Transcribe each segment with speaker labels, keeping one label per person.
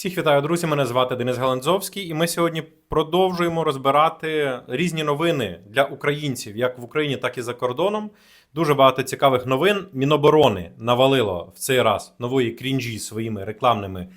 Speaker 1: Всіх вітаю, друзі! Мене звати Денис Галанзовський, і ми сьогодні продовжуємо розбирати різні новини для українців, як в Україні, так і за кордоном. Дуже багато цікавих новин. Міноборони навалило в цей раз нової крінжі своїми рекламними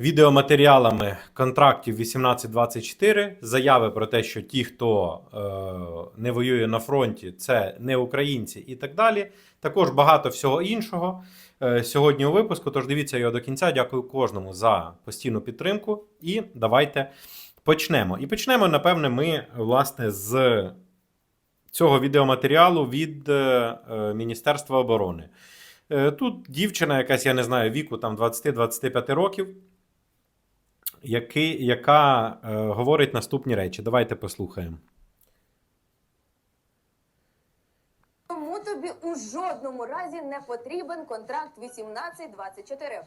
Speaker 1: відеоматеріалами контрактів 1824. Заяви про те, що ті, хто е, не воює на фронті, це не українці і так далі. Також багато всього іншого сьогодні у випуску. Тож дивіться його до кінця. Дякую кожному за постійну підтримку. І давайте почнемо. І почнемо, напевне, ми власне з цього відеоматеріалу від е, е, Міністерства оборони. Е, Тут дівчина, якась, я не знаю, віку там 20-25 років, яка е, говорить наступні речі. Давайте послухаємо.
Speaker 2: Тому тобі у жодному разі не потрібен контракт 18-24.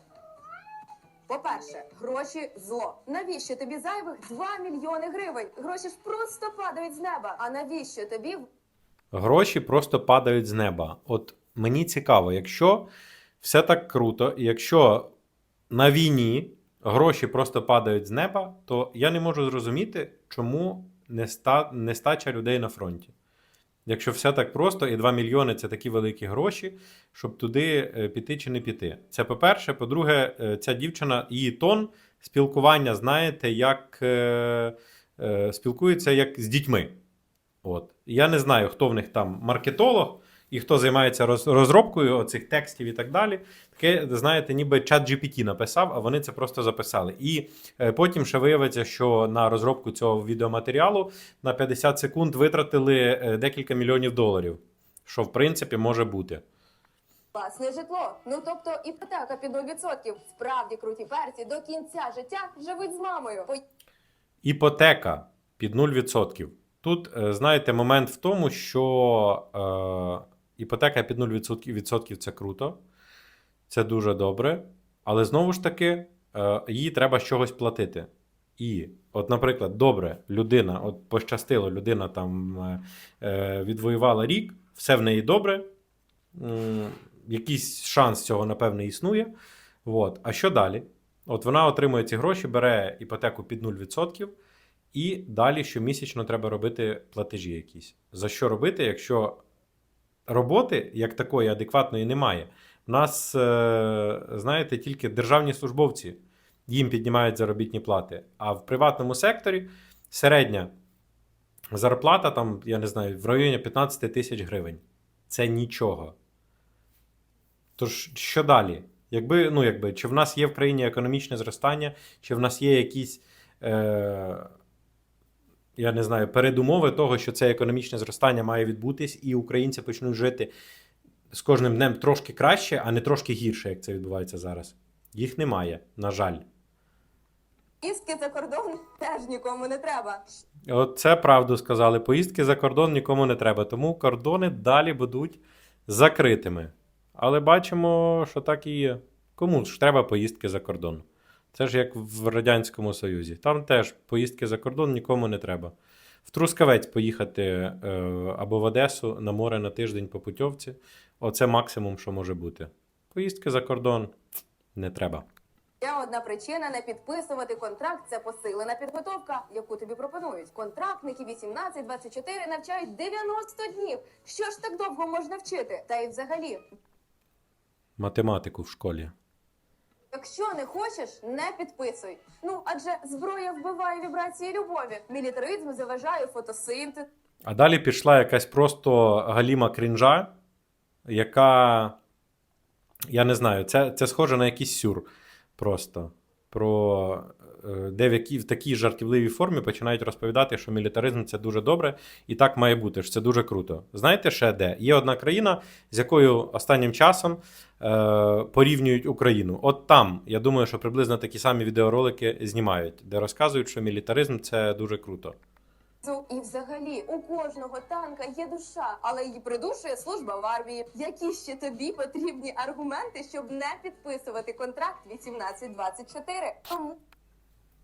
Speaker 2: По-перше, гроші зло. Навіщо тобі зайвих 2 мільйони гривень? Гроші ж просто падають з неба. А навіщо тобі
Speaker 1: Гроші просто падають з неба. От мені цікаво, якщо все так круто, і якщо на війні гроші просто падають з неба, то я не можу зрозуміти, чому неста... нестача людей на фронті. Якщо все так просто, і 2 мільйони це такі великі гроші, щоб туди е, піти чи не піти. Це по-перше. По-друге, е, ця дівчина, її тон спілкування, знаєте, як е, е, спілкується як з дітьми. От. Я не знаю, хто в них там маркетолог і хто займається розробкою цих текстів і так далі. Таке, знаєте, ніби чат GPT написав, а вони це просто записали. І е, потім ще виявиться, що на розробку цього відеоматеріалу на 50 секунд витратили е, декілька мільйонів доларів, що в принципі може бути.
Speaker 2: власне житло? Ну тобто іпотека під 0%. Справді круті перці до кінця життя живуть з мамою. По-
Speaker 1: Іпотека під 0%. Тут, е, знаєте, момент в тому, що е, іпотека під 0% відсотків це круто, це дуже добре. Але знову ж таки, е, їй треба з чогось платити. І, от, наприклад, добре, людина, от пощастило, людина там е, е, відвоювала рік, все в неї добре. Якийсь шанс цього, напевне, існує. От. А що далі? От вона отримує ці гроші, бере іпотеку під 0%, і далі щомісячно треба робити платежі якісь. За що робити, якщо роботи як такої адекватної немає? У нас, е, знаєте, тільки державні службовці їм піднімають заробітні плати. А в приватному секторі середня зарплата, там, я не знаю, в районі 15 тисяч гривень. Це нічого. Тож, що далі? Якби, ну, якби, чи в нас є в країні економічне зростання, чи в нас є якісь, е, я не знаю, передумови того, що це економічне зростання має відбутись, і українці почнуть жити з кожним днем трошки краще, а не трошки гірше, як це відбувається зараз. Їх немає, на жаль.
Speaker 2: Поїздки за кордон теж нікому не треба.
Speaker 1: От це правду сказали. Поїздки за кордон нікому не треба, тому кордони далі будуть закритими. Але бачимо, що так і є. Кому ж треба поїздки за кордон? Це ж як в Радянському Союзі. Там теж поїздки за кордон нікому не треба. В Трускавець поїхати е, або в Одесу на море на тиждень по путьовці оце максимум, що може бути. Поїздки за кордон не треба.
Speaker 2: Ще одна причина не підписувати контракт це посилена підготовка, яку тобі пропонують. Контрактники 18-24 навчають 90 днів. Що ж так довго можна вчити? Та й взагалі,
Speaker 1: Математику в школі.
Speaker 2: Якщо не хочеш, не підписуй. Ну адже зброя вбиває вібрації любові. Мілітаризм заважає фотосинтез.
Speaker 1: А далі пішла якась просто галіма крінжа, яка. Я не знаю, це, це схоже на якийсь сюр. Просто. Про е, де в, якій, в такій жартівливій формі починають розповідати, що мілітаризм це дуже добре, і так має бути, що це дуже круто. Знаєте ще де? Є одна країна, з якою останнім часом е, порівнюють Україну. От там, я думаю, що приблизно такі самі відеоролики знімають, де розказують, що мілітаризм це дуже круто.
Speaker 2: І взагалі у кожного танка є душа, але її придушує служба в армії. Які ще тобі потрібні аргументи, щоб не підписувати контракт 18-24? Тому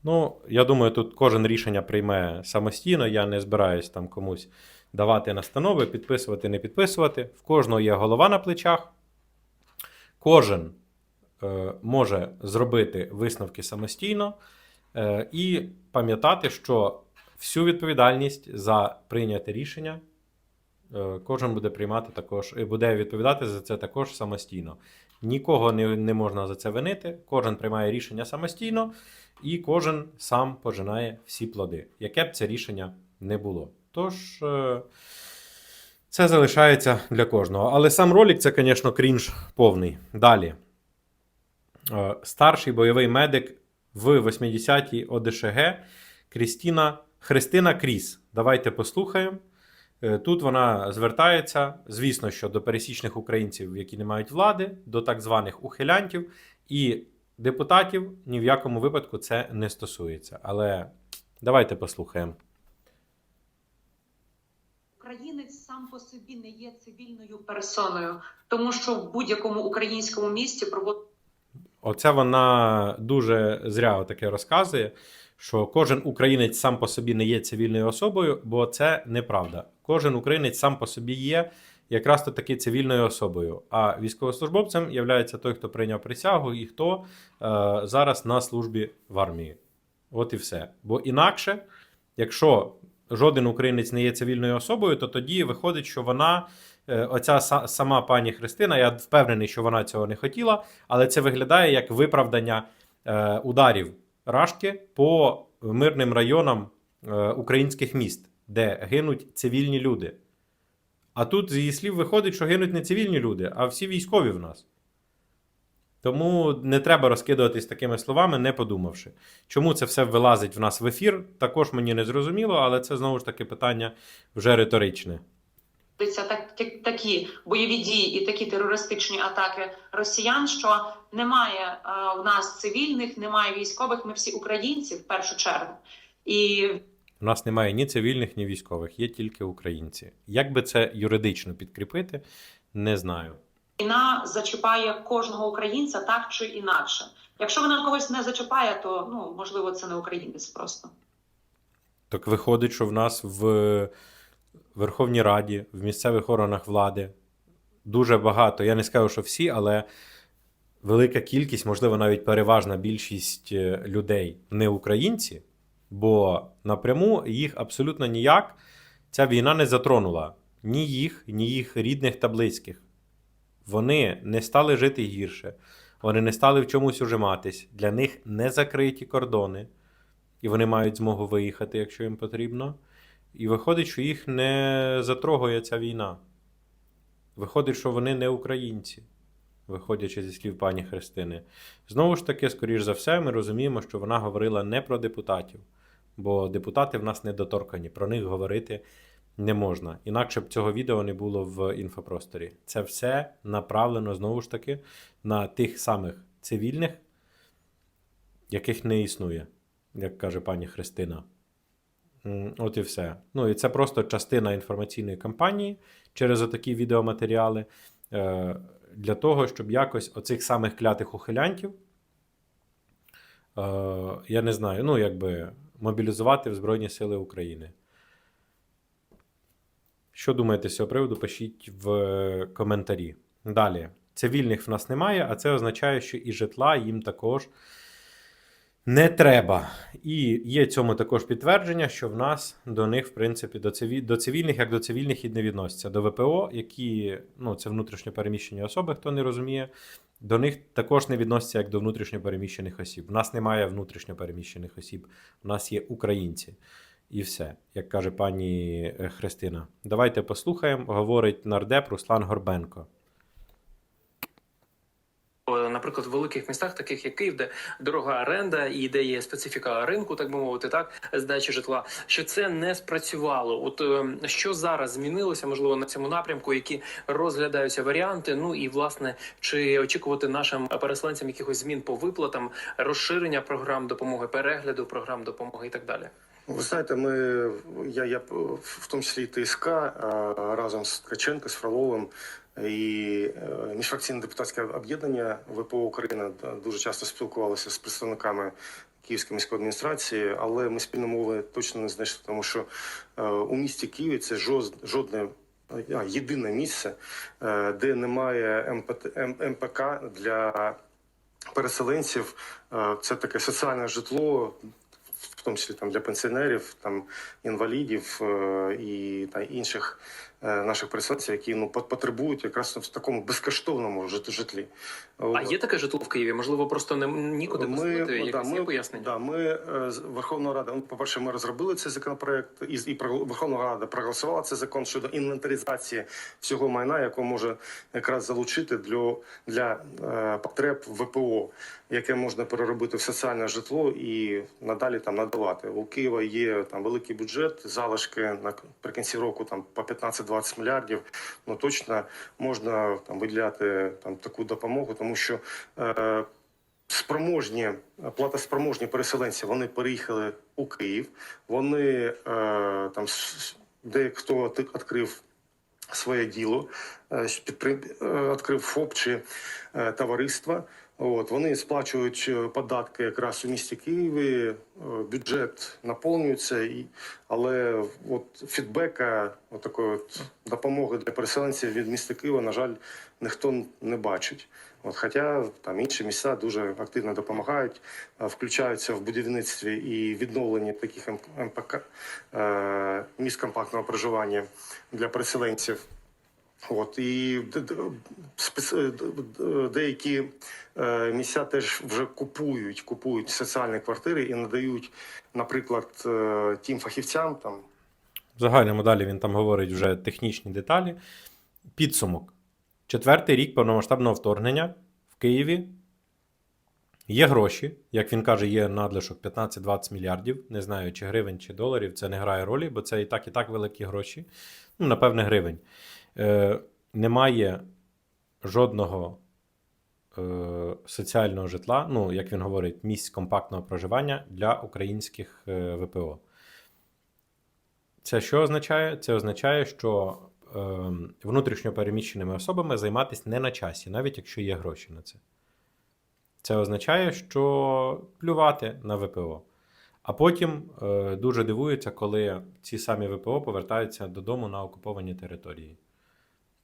Speaker 1: Ну, я думаю, тут кожен рішення прийме самостійно. Я не збираюсь там комусь давати настанови, підписувати, не підписувати. В кожного є голова на плечах. Кожен е, може зробити висновки самостійно е, і пам'ятати, що всю відповідальність за прийняте рішення кожен буде приймати також, і буде відповідати за це також самостійно. Нікого не, не можна за це винити, кожен приймає рішення самостійно, і кожен сам пожинає всі плоди, яке б це рішення не було. Тож. е, це залишається для кожного. Але сам ролик це, звісно, крінж повний. Далі. Е, Старший бойовий медик в 80-й ОДШГ Крістіна Христина Кріс. Давайте послухаємо. Е, Тут вона звертається, звісно, що до пересічних українців, які не мають влади, до так званих ухилянтів, і депутатів ні в якому випадку це не стосується. Але давайте послухаємо.
Speaker 3: Українець сам по собі не є цивільною персоною, тому що в будь-якому українському місті проводить
Speaker 1: Оце вона дуже зря таке розказує, що кожен українець сам по собі не є цивільною особою, бо це неправда. Кожен українець сам по собі є якраз то таки цивільною особою. А військовослужбовцем є той, хто прийняв присягу і хто е, зараз на службі в армії. От і все. Бо інакше, якщо жоден українець не є цивільною особою, то тоді виходить, що вона, е, оця сама пані Христина, я впевнений, що вона цього не хотіла, але це виглядає як виправдання е, ударів Рашки по мирним районам е, українських міст, де гинуть цивільні люди. А тут, з її слів, виходить, що гинуть не цивільні люди, а всі військові в нас. Тому не треба розкидуватись такими словами, не подумавши. Чому це все вилазить в нас в ефір, також мені не зрозуміло, але це знову ж таки питання вже риторичне.
Speaker 3: Так, так- такі бойові дії і такі терористичні атаки росіян, що немає е, у нас цивільних, немає військових. Ми всі українці в першу чергу. І
Speaker 1: У нас немає ні цивільних, ні військових, є тільки українці. Як би це юридично підкріпити, не знаю.
Speaker 3: війна зачіпає кожного українця так чи інакше. Якщо вона когось не зачіпає, то ну можливо це не українець просто.
Speaker 1: Так виходить, що в нас в Верховній Раді, в місцевих органах влади дуже багато. Я не скажу, що всі, але велика кількість, можливо, навіть переважна більшість е, людей не українці, бо напряму їх абсолютно ніяк ця війна не затронула ні їх, ні їх рідних та близьких. Вони не стали жити гірше, вони не стали в чомусь ужиматись. Для них не закриті кордони, і вони мають змогу виїхати, якщо їм потрібно. І виходить, що їх не затрогує ця війна. Виходить, що вони не українці, виходячи зі слів пані Христини. Знову ж таки, скоріш за все, ми розуміємо, що вона говорила не про депутатів, бо депутати в нас недоторкані, про них говорити не можна. Інакше б цього відео не було в інфопросторі. Це все направлено знову ж таки на тих самих цивільних, яких не існує, як каже пані Христина. От і все. Ну і це просто частина інформаційної кампанії через отакі відеоматеріали е, для того, щоб якось оцих самих клятих ухилянтів, е, я не знаю, ну якби мобілізувати в Збройні Сили України. Що думаєте з цього приводу? Пишіть в е, коментарі. Далі. Цивільних в нас немає, а це означає, що і житла їм також не треба. І є цьому також підтвердження, що в нас до них, в принципі, до, циві... до цивільних, як до цивільних і не відносяться. До ВПО, які ну, це внутрішньо переміщені особи, хто не розуміє, до них також не відносяться як до внутрішньо переміщених осіб. У нас немає внутрішньо переміщених осіб, у нас є українці. І все, як каже пані е, Христина. Давайте послухаємо, говорить нардеп Руслан Горбенко.
Speaker 4: Е, Наприклад, в великих містах, таких як Київ, де дорога оренда і де є специфіка ринку, так би мовити, так здачі житла, що це не спрацювало. От е, що зараз змінилося, можливо, на цьому напрямку, які розглядаються варіанти. Ну і власне, чи очікувати нашим переселенцям якихось змін по виплатам, розширення програм допомоги, перегляду програм допомоги і так далі.
Speaker 5: Ви знаєте, ми я, я в тому числі і ТСК разом з Ткаченко, з Фроловим і е, міжфракційне депутатське об'єднання ВПО Україна дуже часто спілкувалися з представниками Київської міської адміністрації, але ми спільної мови точно не знайшли, тому що е, у місті Києві це жодне. Єдине місце, е, де немає МПК для переселенців. Це таке соціальне житло, в тому числі там для пенсіонерів, там інвалідів і та інших наших переселенців, які ну пот- потребують якраз в такому безкоштовному жит- житлі.
Speaker 4: А є таке житло в Києві? Можливо, просто не нікуди
Speaker 5: Ми,
Speaker 4: поселити?
Speaker 5: да, ми,
Speaker 4: є пояснення?
Speaker 5: Да, ми е, з Верховної Ради, ну, по-перше, ми розробили цей законопроект, і, і Верховна Рада проголосувала цей закон щодо інвентаризації всього майна, яке може якраз залучити для, для е, потреб ВПО, яке можна переробити в соціальне житло і надалі там надавати. У Києва є там великий бюджет, залишки наприкінці року там по 15-20 мільярдів. Ну точно можна там виділяти там таку допомогу, тому що. Е, спроможні, платоспроможні переселенці, вони переїхали у Київ. Вони е, там с- дехто відкрив своє діло, е, відкрив ФОП чи е, товариство. От вони сплачують е, податки якраз у місті Києві, е, бюджет наповнюється, і але от фідбека, от такої от допомоги для переселенців від міста Києва, на жаль, ніхто не бачить. От, хоча там інші місця дуже активно допомагають, е, включаються в будівництві і відновленні таких МПК е, місць компактного проживання для переселенців. От і е, деякі е, місця теж вже купують, купують соціальні квартири і надають, наприклад, е, тим фахівцям там
Speaker 1: В загальному далі він там говорить вже технічні деталі. Підсумок. Четвертий рік повномасштабного вторгнення в Києві є гроші. Як він каже, є надлишок 15-20 мільярдів. Не знаю, чи гривень, чи доларів. Це не грає ролі, бо це і так, і так великі гроші. Ну, напевне, гривень. Е, немає жодного е, соціального житла, ну, як він говорить, місць компактного проживання для українських е, ВПО. Це що означає? Це означає, що е, внутрішньо особами займатися не на часі, навіть якщо є гроші на це. Це означає, що плювати на ВПО. А потім е, дуже дивуються, коли ці самі ВПО повертаються додому на окуповані території,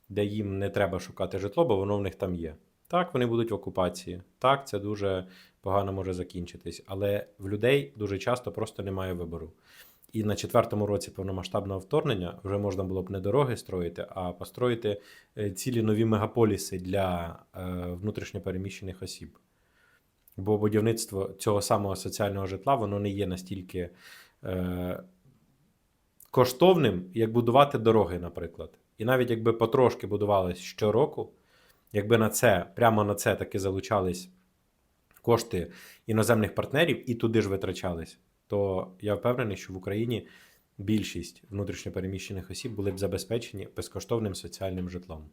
Speaker 1: де їм не треба шукати житло, бо воно в них там є. Так, вони будуть в окупації. Так, це дуже погано може закінчитись. Але в людей дуже часто просто немає вибору. І на четвертому році повномасштабного вторгнення вже можна було б не дороги строїти, а построїти е, цілі нові мегаполіси для е, внутрішньопереміщених осіб. Бо будівництво цього самого соціального житла воно не є настільки е, коштовним, як будувати дороги, наприклад. І навіть якби потрошки будувались щороку, якби на це, прямо на це таки залучались кошти іноземних партнерів і туди ж витрачались, то я впевнений, що в Україні більшість внутрішньопереміщених осіб були б забезпечені безкоштовним соціальним житлом.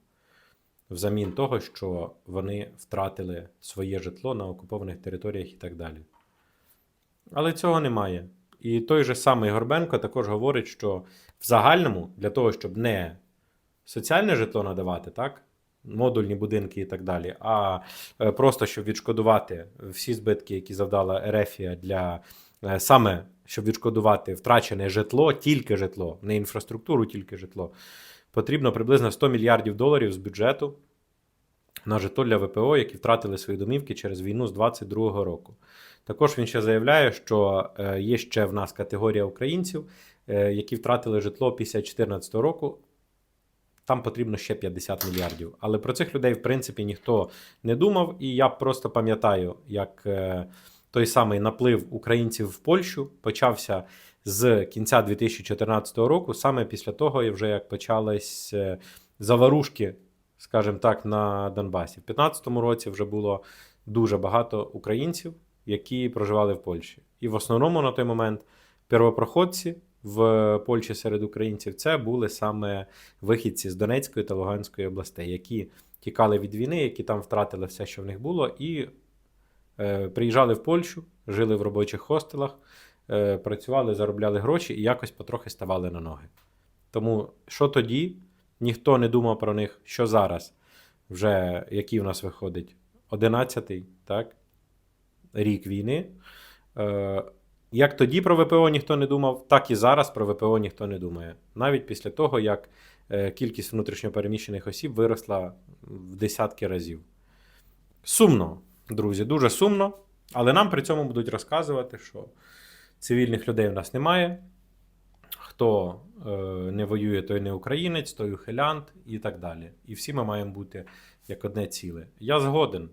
Speaker 1: Взамін того, що вони втратили своє житло на окупованих територіях і так далі. Але цього немає. І той же самий Горбенко також говорить, що в загальному для того, щоб не соціальне житло надавати, так, модульні будинки і так далі, а е, просто щоб відшкодувати всі збитки, які завдала Ерефія для е, саме щоб відшкодувати втрачене житло, тільки житло, не інфраструктуру, тільки житло, потрібно приблизно 100 мільярдів доларів з бюджету на житло для ВПО, які втратили свої домівки через війну з 22-го року. Також він ще заявляє, що е, є ще в нас категорія українців, е, які втратили житло після 2014 року. Там потрібно ще 50 мільярдів. Але про цих людей, в принципі, ніхто не думав. І я просто пам'ятаю, як е, той самий наплив українців в Польщу почався з кінця 2014 року, саме після того, вже як почались е, заварушки, скажімо так, на Донбасі. В 2015 році вже було дуже багато українців, які проживали в Польщі. І в основному на той момент первопроходці в Польщі серед українців це були саме вихідці з Донецької та Луганської областей, які тікали від війни, які там втратили все, що в них було, і е, приїжджали в Польщу, жили в робочих хостелах, працювали, заробляли гроші і якось потрохи ставали на ноги. Тому що тоді ніхто не думав про них, що зараз, вже який в нас виходить, 11-й, так? рік війни. Е, як тоді про ВПО ніхто не думав, так і зараз про ВПО ніхто не думає. Навіть після того, як е, кількість внутрішньопереміщених осіб виросла в десятки разів. Сумно. друзі, дуже сумно, але нам при цьому будуть розказувати, що цивільних людей у нас немає. Хто е, не воює, той не українець, той ухилянт і так далі. І всі ми маємо бути як одне ціле. Я згоден,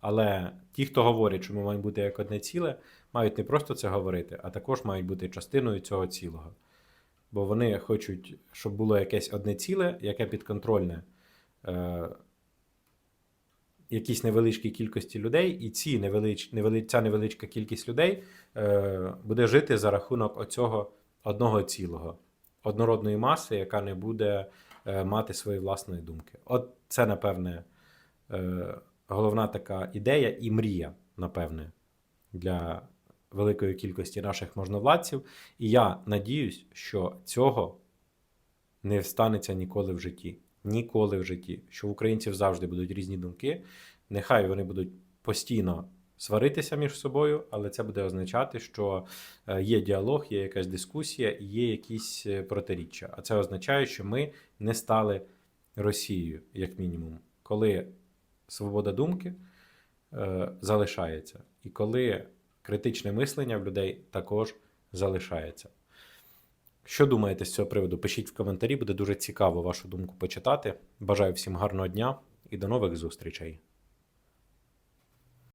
Speaker 1: але ті, хто говорять, що ми маємо бути як одне ціле, мають не просто це говорити, а також мають бути частиною цього цілого. Бо вони хочуть, щоб було якесь одне ціле, яке підконтрольне е, якійсь невеличкій кількості людей, і ці невелич, невели, ця невеличка кількість людей е, буде жити за рахунок оцього одного цілого, однородної маси, яка не буде е, мати свої власної думки. От це, напевне, е, головна така ідея і мрія, напевне, для великої кількості наших можновладців. І я надіюсь, що цього не станеться ніколи в житті. Ніколи в житті. Що в українців завжди будуть різні думки. Нехай вони будуть постійно сваритися між собою, але це буде означати, що е, є діалог, є якась дискусія і є якісь е, протиріччя. А це означає, що ми не стали Росією, як мінімум, коли свобода думки е, залишається, і коли критичне мислення в людей також залишається. Що думаєте з цього приводу? Пишіть в коментарі, буде дуже цікаво вашу думку почитати. Бажаю всім гарного дня і до нових зустрічей.